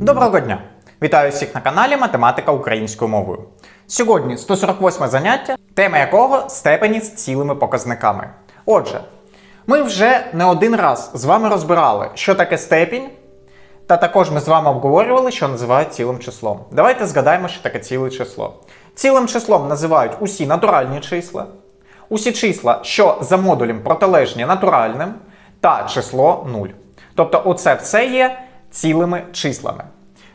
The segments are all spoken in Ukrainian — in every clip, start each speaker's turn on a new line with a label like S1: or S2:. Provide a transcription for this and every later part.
S1: Доброго дня! Вітаю всіх на каналі Математика українською мовою. Сьогодні 148 заняття, тема якого степені з цілими показниками. Отже, ми вже не один раз з вами розбирали, що таке степінь, та також ми з вами обговорювали, що називають цілим числом. Давайте згадаємо, що таке ціле число. Цілим числом називають усі натуральні числа, усі числа, що за модулем протилежні натуральним, та число 0. Тобто, оце все є цілими числами.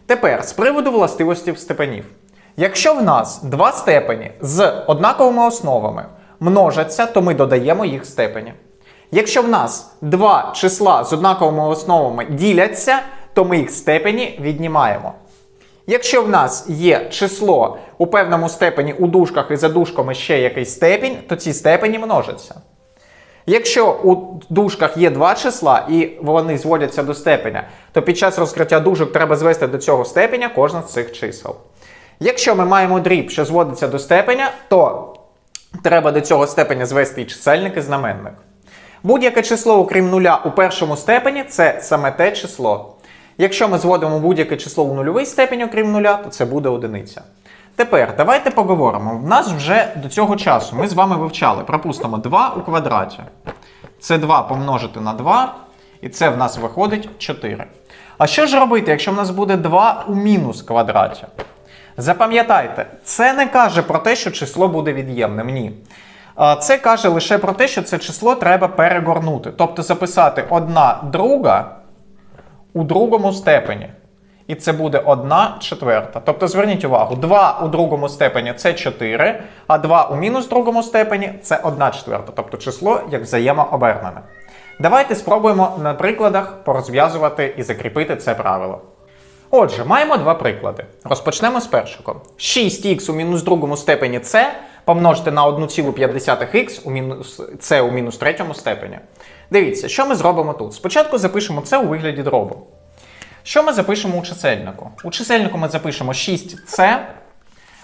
S1: Тепер з приводу властивості степенів. Якщо в нас два степені з однаковими основами множаться, то ми додаємо їх степені. Якщо в нас два числа з однаковими основами діляться, то ми їх степені віднімаємо. Якщо в нас є число у певному степені у дужках і за дужками ще якийсь степінь, то ці степені множаться. Якщо у дужках є два числа і вони зводяться до степеня, то під час розкриття дужок треба звести до цього степеня кожне з цих чисел. Якщо ми маємо дріб, що зводиться до степеня, то треба до цього степеня звести і чисельник і знаменник. Будь-яке число, окрім нуля у першому степені, це саме те число. Якщо ми зводимо будь-яке число у нульовий степень, окрім нуля, то це буде одиниця. Тепер давайте поговоримо. В нас вже до цього часу ми з вами вивчали, припустимо, 2 у квадраті. Це 2 помножити на 2, і це в нас виходить 4. А що ж робити, якщо в нас буде 2 у мінус квадраті? Запам'ятайте, це не каже про те, що число буде від'ємним. Ні. Це каже лише про те, що це число треба перегорнути. Тобто записати одна друга у другому степені. І це буде 1 четверта. Тобто зверніть увагу, 2 у другому степені це 4, а 2 у мінус другому степені це 1 четверта. Тобто число як взаємообернене. Давайте спробуємо на прикладах порозв'язувати і закріпити це правило. Отже, маємо два приклади. Розпочнемо з першого. 6х у мінус другому степені це помножити на 1,5х у мінус це у мінус третьому степені. Дивіться, що ми зробимо тут. Спочатку запишемо це у вигляді дробу. Що ми запишемо у чисельнику? У чисельнику ми запишемо 6c,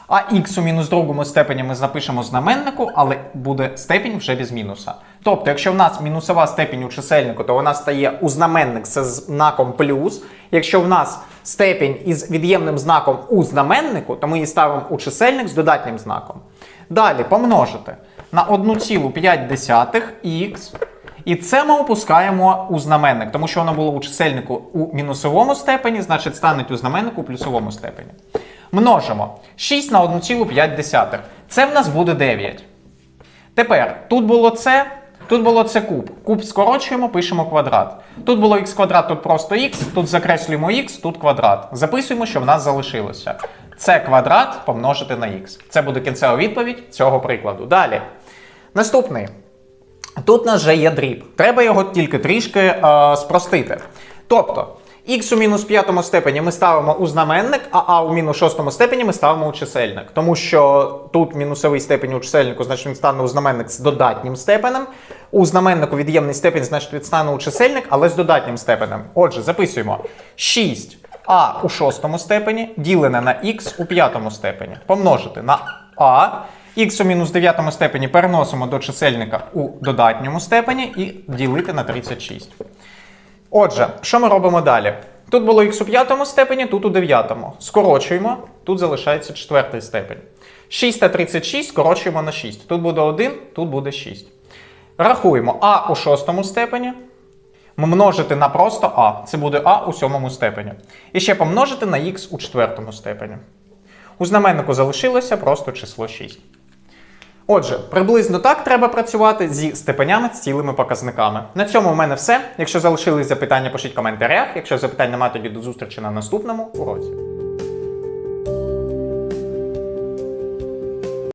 S1: а х у мінус другому степені ми запишемо знаменнику, але буде степінь вже без мінуса. Тобто, якщо в нас мінусова степінь у чисельнику, то вона стає у знаменник з знаком плюс. Якщо в нас степінь із від'ємним знаком у знаменнику, то ми її ставимо у чисельник з додатнім знаком. Далі помножити на 1,5х. І це ми опускаємо у знаменник, тому що воно було у чисельнику у мінусовому степені, значить стане у знаменнику у плюсовому степені. Множимо 6 на 1,5. Це в нас буде 9. Тепер тут було це, тут було це куб. Куб скорочуємо, пишемо квадрат. Тут було х квадрат, тут просто х, тут закреслюємо х, тут квадрат. Записуємо, що в нас залишилося. Це квадрат помножити на х. Це буде кінцева відповідь цього прикладу. Далі. Наступний. Тут у нас вже є дріб. Треба його тільки трішки е, спростити. Тобто, х у мінус п'ятому степені ми ставимо у знаменник, а а у мінус шостому степені ми ставимо у чисельник. Тому що тут мінусовий степень у чисельнику, значить він стане у знаменник з додатнім степенем. У знаменнику від'ємний степень, значить він стане у чисельник, але з додатнім степенем. Отже, записуємо 6 а у шостому степені ділене на х у п'ятому степені. Помножити на а. Х у мінус 9 степені переносимо до чисельника у додатньому степені і ділити на 36. Отже, що ми робимо далі? Тут було х у п'ятому степені, тут у дев'ятому. Скорочуємо, тут залишається четвертий степень. 6 та 36 скорочуємо на 6. Тут буде 1, тут буде 6. Рахуємо а у шостому степені. Множити на просто а. Це буде а у сьомому степені. І ще помножити на х у четвертому степені. У знаменнику залишилося просто число 6. Отже, приблизно так треба працювати зі степенями з цілими показниками. На цьому в мене все. Якщо залишились запитання, пишіть коментарях. Якщо запитань немає, тоді до зустрічі на наступному уроці.